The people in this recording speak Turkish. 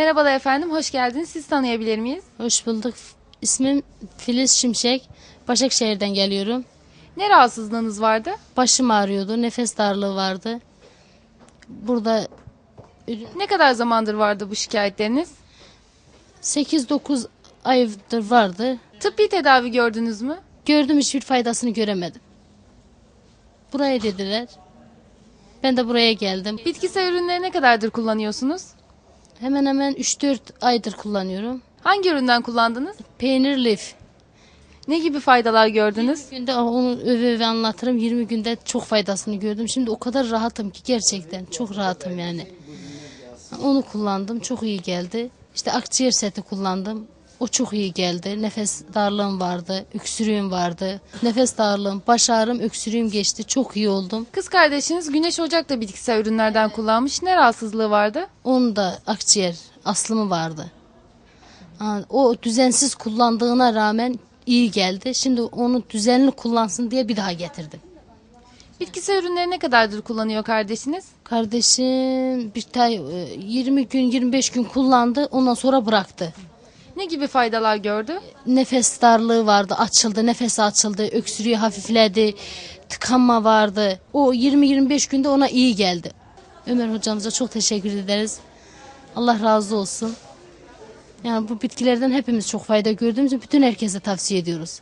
Merhabalar efendim, hoş geldiniz. Siz tanıyabilir miyiz? Hoş bulduk. İsmim Filiz Şimşek. Başakşehir'den geliyorum. Ne rahatsızlığınız vardı? Başım ağrıyordu, nefes darlığı vardı. Burada Ne kadar zamandır vardı bu şikayetleriniz? 8-9 aydır vardı. Tıbbi tedavi gördünüz mü? Gördüm hiçbir faydasını göremedim. Buraya dediler. Ben de buraya geldim. Bitkisel ürünleri ne kadardır kullanıyorsunuz? Hemen hemen 3-4 aydır kullanıyorum. Hangi üründen kullandınız? Peynir lif. Ne gibi faydalar gördünüz? Günde onu öve öve anlatırım. 20 günde çok faydasını gördüm. Şimdi o kadar rahatım ki gerçekten. Çok rahatım yani. Onu kullandım. Çok iyi geldi. İşte akciğer seti kullandım. O çok iyi geldi. Nefes darlığım vardı. Öksürüğüm vardı. Nefes darlığım, baş ağrım, öksürüğüm geçti. Çok iyi oldum. Kız kardeşiniz Güneş Ocak da bitkisel ürünlerden kullanmış. Ne rahatsızlığı vardı? Onun da akciğer aslımı vardı. O düzensiz kullandığına rağmen iyi geldi. Şimdi onu düzenli kullansın diye bir daha getirdim. Bitkisel ürünleri ne kadardır kullanıyor kardeşiniz? Kardeşim bir tay e, 20 gün 25 gün kullandı ondan sonra bıraktı. Ne gibi faydalar gördü? Nefes darlığı vardı açıldı nefes açıldı öksürüğü hafifledi tıkanma vardı. O 20-25 günde ona iyi geldi. Ömer hocamıza çok teşekkür ederiz. Allah razı olsun. Yani bu bitkilerden hepimiz çok fayda gördüğümüz için bütün herkese tavsiye ediyoruz.